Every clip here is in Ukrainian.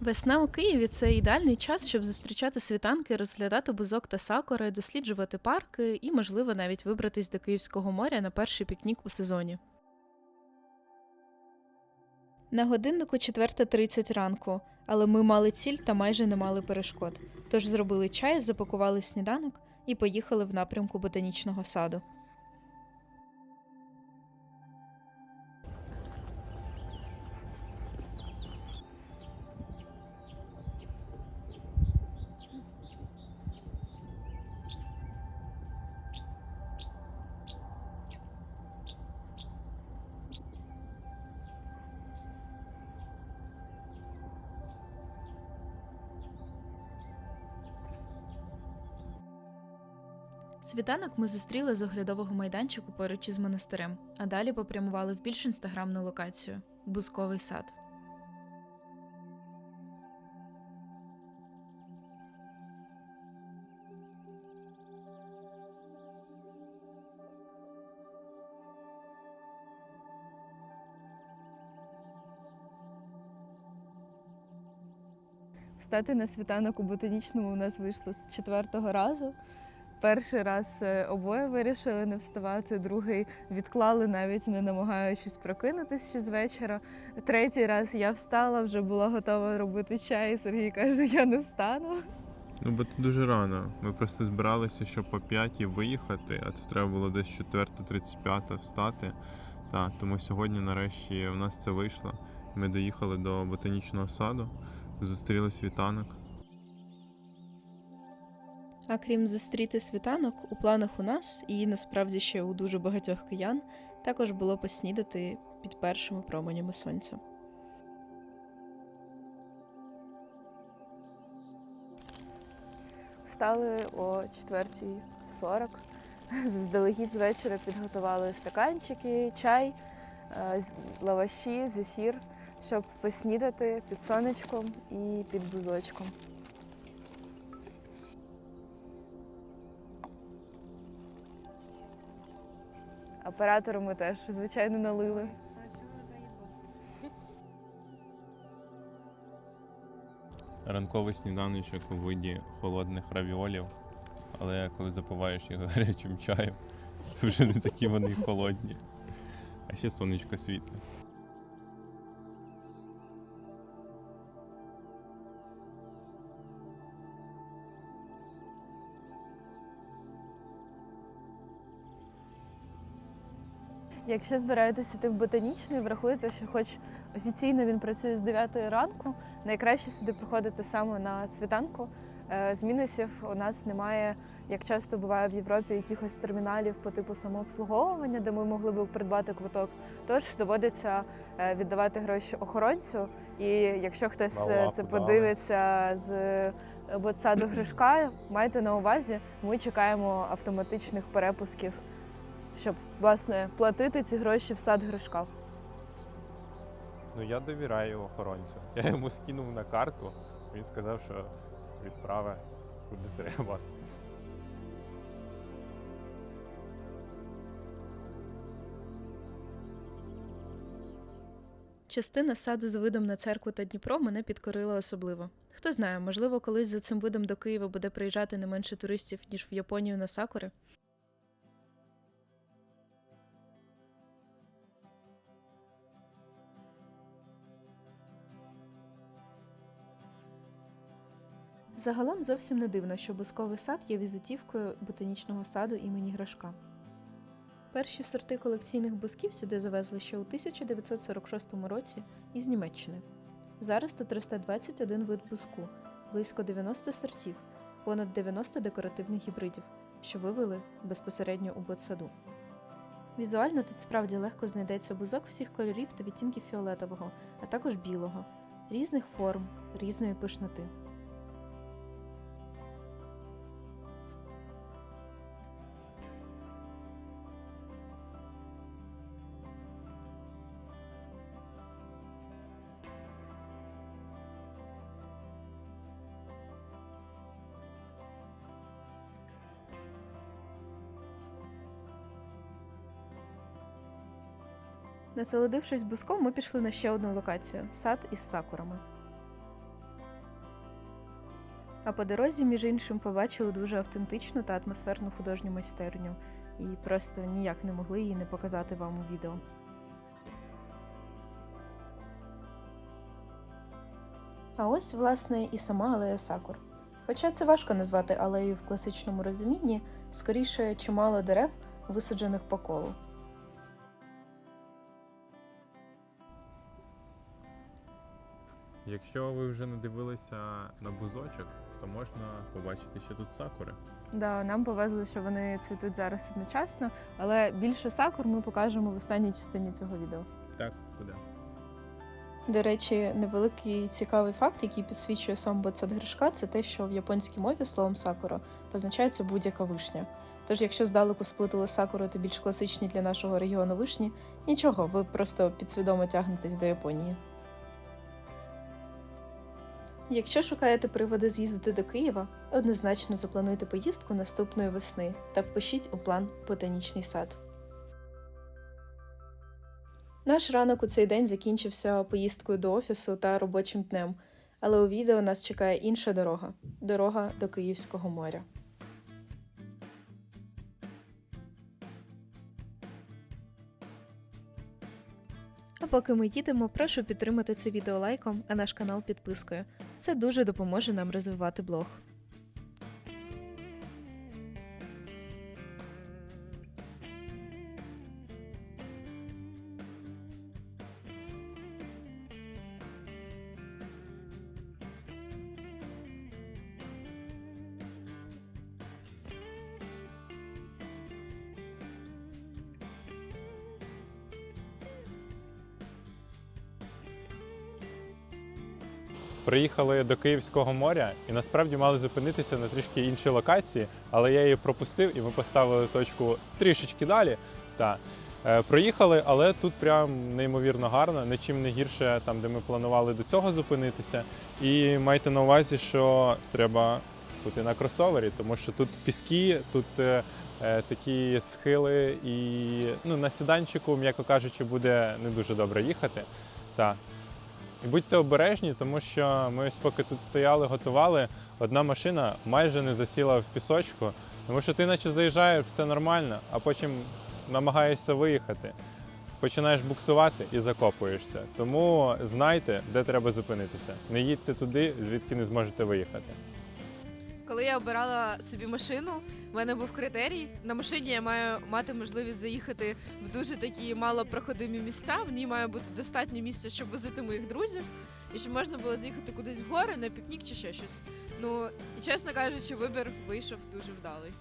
Весна у Києві це ідеальний час, щоб зустрічати світанки, розглядати бузок та сакури, досліджувати парки і, можливо, навіть вибратись до Київського моря на перший пікнік у сезоні. На годиннику 4.30 ранку, але ми мали ціль та майже не мали перешкод. Тож зробили чай, запакували сніданок і поїхали в напрямку ботанічного саду. Світанок ми зустріли з оглядового майданчику поруч із монастирем, а далі попрямували в більш інстаграмну локацію Бузковий сад. Стати на світанок у ботанічному у нас вийшло з четвертого разу. Перший раз е, обоє вирішили не вставати, другий відклали, навіть не намагаючись прокинутися ще з вечора. Третій раз я встала, вже була готова робити чай. Сергій каже, я не встану. Ну, бо це дуже рано. Ми просто збиралися, щоб по п'ятій виїхати, а це треба було десь 4.35 встати. Так, тому сьогодні, нарешті, у нас це вийшло. Ми доїхали до ботанічного саду, зустріли світанок. А крім зустріти світанок, у планах у нас і насправді ще у дуже багатьох киян також було поснідати під першими променями сонця. Встали о 4.40. Заздалегідь з вечора підготували стаканчики, чай, е, лаваші, зефір, щоб поснідати під сонечком і під бузочком. Оператору ми теж, звичайно, налили. Ранковий сніданочок у виді холодних равіолів, але коли запиваєш їх гарячим чаєм, то вже не такі вони холодні. А ще сонечко світле. Якщо збираєтеся йти в ботанічний, врахуйте, що хоч офіційно він працює з 9 ранку, найкраще сюди приходити саме на світанку. Е, З мінусів у нас немає, як часто буває в Європі, якихось терміналів по типу самообслуговування, де ми могли б придбати квиток. Тож доводиться е, віддавати гроші охоронцю. І якщо хтось е, це подивиться з ботсаду Гришка, майте на увазі, ми чекаємо автоматичних перепусків щоб власне платити ці гроші в сад Гришка. Ну я довіряю охоронцю. Я йому скинув на карту, він сказав, що відправить куди треба. Частина саду з видом на церкву та Дніпро мене підкорила особливо. Хто знає, можливо, колись за цим видом до Києва буде приїжджати не менше туристів, ніж в Японію на сакури. Загалом зовсім не дивно, що бусковий сад є візитівкою ботанічного саду імені Грашка. Перші сорти колекційних бусків сюди завезли ще у 1946 році із Німеччини. Зараз тут росте 21 вид буску, близько 90 сортів, понад 90 декоративних гібридів, що вивели безпосередньо у ботсаду. Візуально тут справді легко знайдеться бузок всіх кольорів та відтінків фіолетового, а також білого, різних форм, різної пишноти. Насолодившись буском, ми пішли на ще одну локацію сад із сакурами. А по дорозі, між іншим, побачили дуже автентичну та атмосферну художню майстерню, і просто ніяк не могли її не показати вам у відео. А ось, власне, і сама алея Сакур. Хоча це важко назвати алеєю в класичному розумінні, скоріше чимало дерев, висаджених по колу. Якщо ви вже не дивилися на бузочок, то можна побачити ще тут сакури. Да, нам повезли, що вони цвітуть зараз одночасно, але більше сакур ми покажемо в останній частині цього відео. Так, куди? До речі, невеликий цікавий факт, який підсвічує сам Боцадгришка, це те, що в японській мові словом сакура позначається будь-яка вишня. Тож, якщо здалеку сплутали сакуру та більш класичні для нашого регіону вишні, нічого, ви просто підсвідомо тягнетесь до Японії. Якщо шукаєте приводи з'їздити до Києва, однозначно заплануйте поїздку наступної весни та впишіть у план ботанічний сад. Наш ранок у цей день закінчився поїздкою до офісу та робочим днем, але у відео нас чекає інша дорога дорога до Київського моря. Поки ми їдемо, прошу підтримати це відео лайком, а наш канал підпискою. Це дуже допоможе нам розвивати блог. Приїхали до Київського моря і насправді мали зупинитися на трішки іншій локації, але я її пропустив і ми поставили точку трішечки далі. Та. Е, проїхали, але тут прям неймовірно гарно, нічим не гірше там, де ми планували до цього зупинитися. І майте на увазі, що треба бути на кросовері, тому що тут піски, тут е, е, такі схили, і ну, на сіданчику, м'яко кажучи, буде не дуже добре їхати. Та. І будьте обережні, тому що ми ось поки тут стояли, готували, одна машина майже не засіла в пісочку, тому що ти наче заїжджаєш, все нормально, а потім намагаєшся виїхати, починаєш буксувати і закопуєшся. Тому знайте, де треба зупинитися. Не їдьте туди, звідки не зможете виїхати. Коли я обирала собі машину, в мене був критерій. На машині я маю мати можливість заїхати в дуже такі малопроходимі місця. В ній має бути достатньо місця, щоб возити моїх друзів, і щоб можна було заїхати кудись в гори, на пікнік чи ще щось. Ну і чесно кажучи, вибір вийшов дуже вдалий.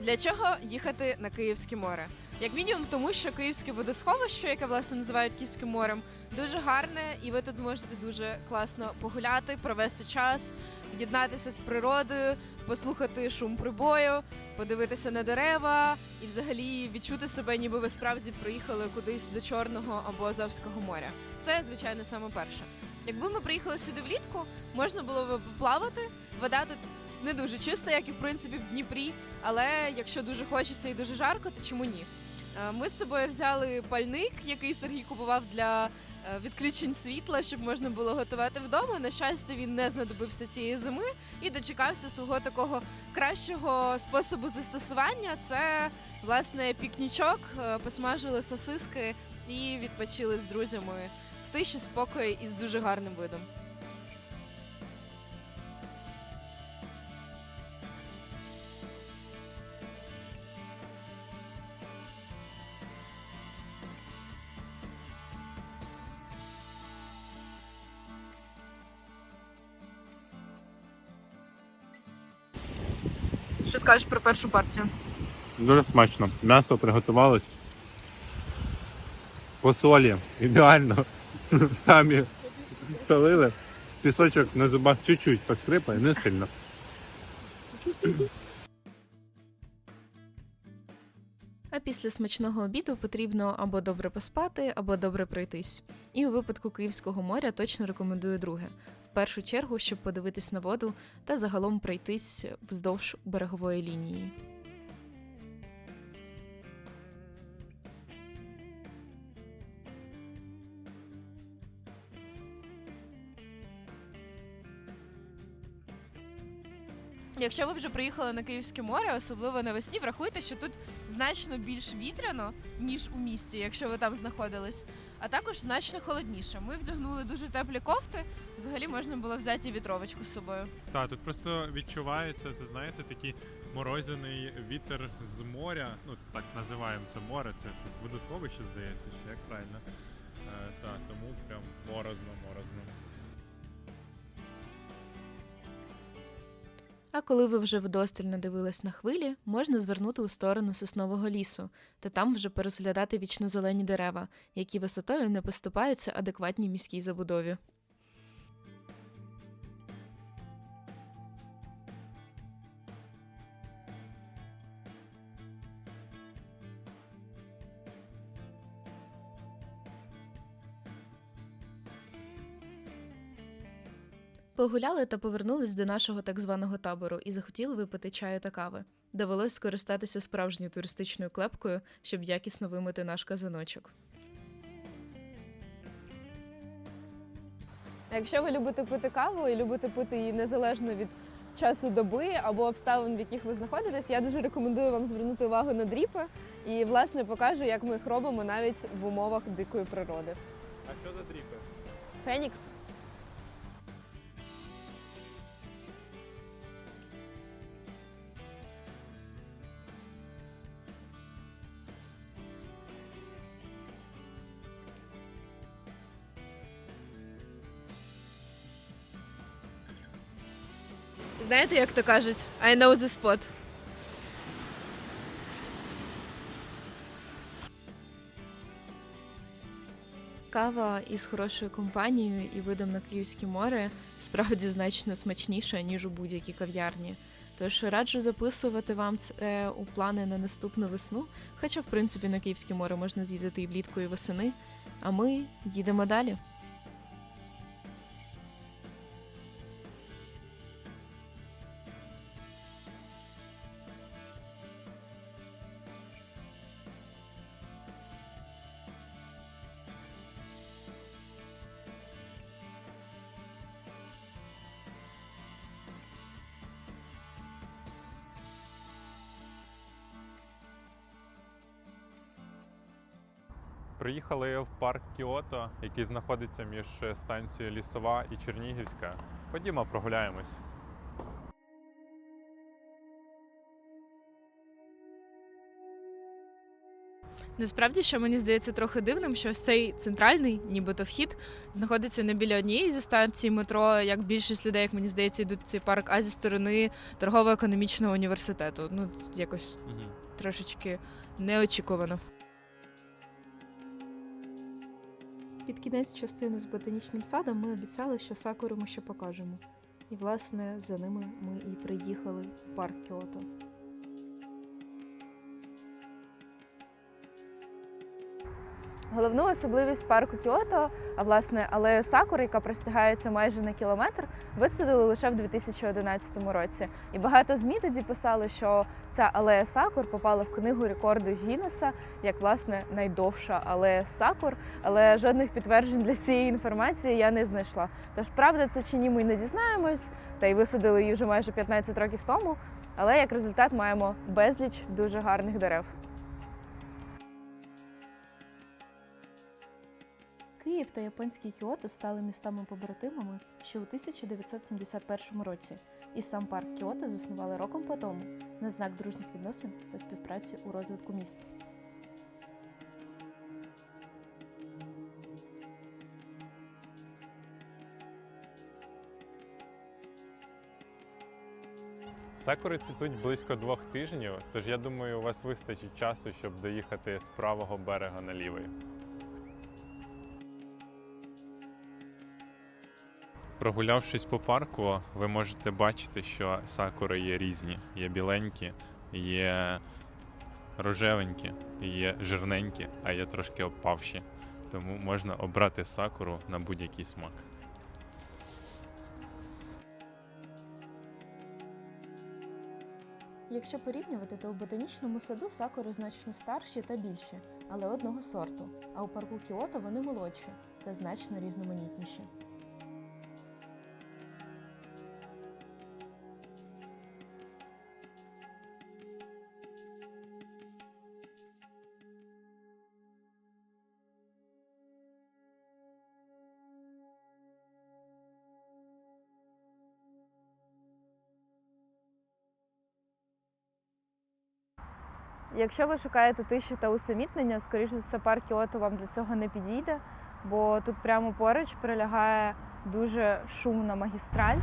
Для чого їхати на Київське море? Як мінімум, тому що Київське водосховище, яке власне називають Київським морем, дуже гарне, і ви тут зможете дуже класно погуляти, провести час, єднатися з природою, послухати шум прибою, подивитися на дерева і взагалі відчути себе, ніби ви справді приїхали кудись до Чорного або Азовського моря. Це, звичайно, саме перше. Якби ми приїхали сюди влітку, можна було б поплавати. Вода тут не дуже чиста, як і в принципі в Дніпрі. Але якщо дуже хочеться і дуже жарко, то чому ні? Е, Ми з собою взяли пальник, який Сергій купував для е, відключень світла, щоб можна було готувати вдома. На щастя, він не знадобився цієї зими і дочекався свого такого кращого способу застосування. Це власне пікнічок, е, посмажили сосиски і відпочили з друзями в тиші, спокої і з дуже гарним видом. Що скажеш про першу партію? Дуже смачно. М'ясо приготувалось. По солі. Ідеально. Самі солили. Пісочок на зубах чуть-чуть поскрипає, не сильно. А після смачного обіду потрібно або добре поспати, або добре пройтись. І у випадку Київського моря точно рекомендую друге першу чергу, щоб подивитись на воду та загалом пройтись вздовж берегової лінії. Якщо ви вже приїхали на Київське море, особливо навесні, врахуйте, що тут значно більш вітряно, ніж у місті, якщо ви там знаходились а також значно холодніше. Ми вдягнули дуже теплі кофти. Взагалі можна було взяти вітровочку з собою. Так, тут просто відчувається, це знаєте, такий морозяний вітер з моря. Ну так називаємо це море, це щось водосховище, здається, чи як правильно. Е, так, тому прям морозно, морозно. А коли ви вже вдосталь надивились на хвилі, можна звернути у сторону соснового лісу та там вже перезглядати вічно-зелені дерева, які висотою не поступаються адекватній міській забудові. Погуляли та повернулись до нашого так званого табору і захотіли випити чаю та кави. Довелось скористатися справжньою туристичною клепкою, щоб якісно вимити наш казаночок. Якщо ви любите пити каву і любите пити її незалежно від часу доби або обставин, в яких ви знаходитесь, я дуже рекомендую вам звернути увагу на дріпи і власне покажу, як ми їх робимо навіть в умовах дикої природи. А що за дріпи? Фенікс. Знаєте, як то кажуть, I know the spot. Кава із хорошою компанією і видом на Київське море справді значно смачніша, ніж у будь-якій кав'ярні. Тож раджу записувати вам це у плани на наступну весну, хоча, в принципі, на Київське море можна з'їздити і влітку, і восени. А ми їдемо далі. Приїхали в парк Кіото, який знаходиться між станцією Лісова і Чернігівська. Ходімо, прогуляємось. Насправді, що мені здається трохи дивним, що цей центральний, нібито вхід, знаходиться не біля однієї зі станцій метро, як більшість людей, як мені здається, йдуть в цей парк, а зі сторони торгово-економічного університету. Ну, якось Угу. трошечки неочікувано. Під кінець частини з ботанічним садом ми обіцяли, що сакуру ми ще покажемо. І, власне, за ними ми і приїхали в парк Кіото. Головну особливість парку Кіото, а власне алею Сакури, яка простягається майже на кілометр, висадили лише в 2011 році. І багато змі тоді писали, що ця алея Сакур попала в книгу рекорду Гіннеса як власне найдовша алея Сакур, але жодних підтверджень для цієї інформації я не знайшла. Тож правда це чи ні, ми не дізнаємось, та й висадили її вже майже 15 років тому. Але як результат маємо безліч дуже гарних дерев. Київ та японський Кіото стали містами-побратимами ще у 1971 році, і сам парк Кіото заснували роком по тому на знак дружніх відносин та співпраці у розвитку міст. Сакури цвітуть близько двох тижнів, тож я думаю, у вас вистачить часу, щоб доїхати з правого берега на лівий. Прогулявшись по парку, ви можете бачити, що сакури є різні. Є біленькі, є рожевенькі, є жирненькі, а є трошки опавші. Тому можна обрати сакуру на будь-який смак. Якщо порівнювати, то у ботанічному саду сакури значно старші та більші, але одного сорту, а у парку Кіото вони молодші та значно різноманітніші. Якщо ви шукаєте тиші та усамітнення, скоріше за все, парк Кіото вам для цього не підійде, бо тут прямо поруч прилягає дуже шумна магістраль,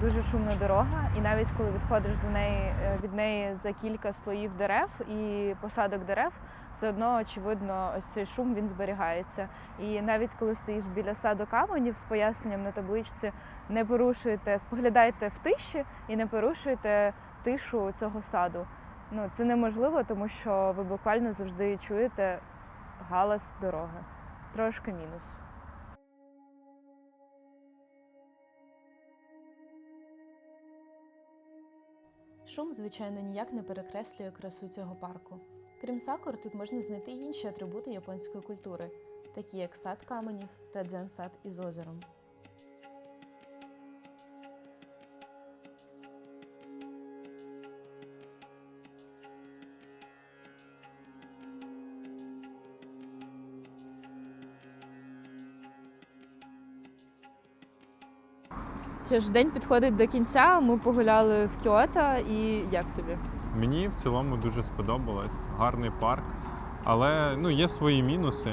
дуже шумна дорога. І навіть коли відходиш за неї е, від неї за кілька слоїв дерев і посадок дерев, все одно очевидно, ось цей шум він зберігається. І навіть коли стоїш біля саду каменів з поясненням на табличці, не порушуйте, споглядайте в тиші і не порушуйте тишу цього саду. Ну, це неможливо, тому що ви буквально завжди чуєте галас дороги. Трошки мінус. Шум, звичайно, ніяк не перекреслює красу цього парку. Крім сакур, тут можна знайти інші атрибути японської культури, такі як сад каменів та дзен-сад із озером. Що ж, день підходить до кінця. Ми погуляли в Кіото, і як тобі? Мені в цілому дуже сподобалось. Гарний парк. Але ну, є свої мінуси.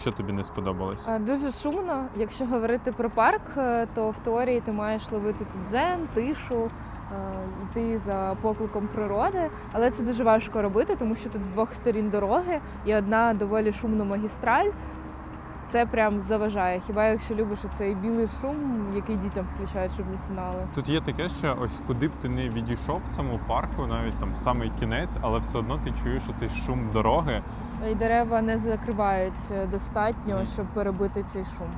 Що тобі не сподобалось? Е, Дуже шумно. Якщо говорити про парк, е, то в теорії ти маєш ловити тут дзен, тишу, е, йти за покликом природи. Але це дуже важко робити, тому що тут з двох сторін дороги і одна доволі шумна магістраль. Це прям заважає. Хіба якщо любиш цей білий шум, який дітям включають, щоб засинали. Тут є таке, що ось куди б ти не відійшов в цьому парку, навіть там в самий кінець, але все одно ти чуєш оцей шум дороги. І дерева не закривають е, достатньо, щоб перебити цей шум.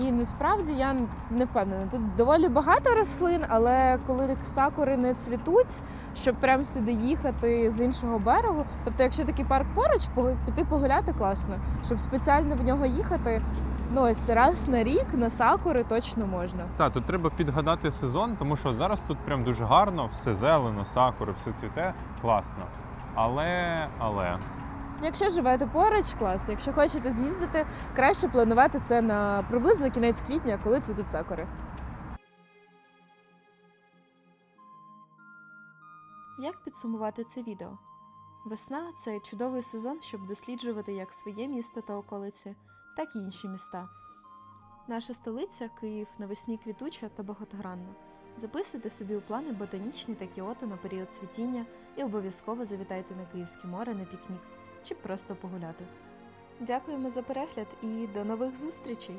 І насправді я не впевнена. Тут доволі багато рослин, але коли сакури не цвітуть, щоб прямо сюди їхати з іншого берегу. Тобто, якщо такий парк поруч, піти погуляти класно. Щоб спеціально в нього їхати, ну ось раз на рік на сакури точно можна. Так, тут треба підгадати сезон, тому що зараз тут прям дуже гарно, все зелено, сакури, все цвіте, класно. Але, але Якщо живете поруч, клас. Якщо хочете з'їздити, краще планувати це на приблизно кінець квітня, коли цвітуть сакури. Як підсумувати це відео? Весна це чудовий сезон, щоб досліджувати як своє місто та околиці, так і інші міста. Наша столиця Київ навесні квітуча та багатогранна. Записуйте собі у плани ботанічні та кіото на період цвітіння і обов'язково завітайте на Київське море на пікнік чи просто погуляти. Дякуємо за перегляд і до нових зустрічей!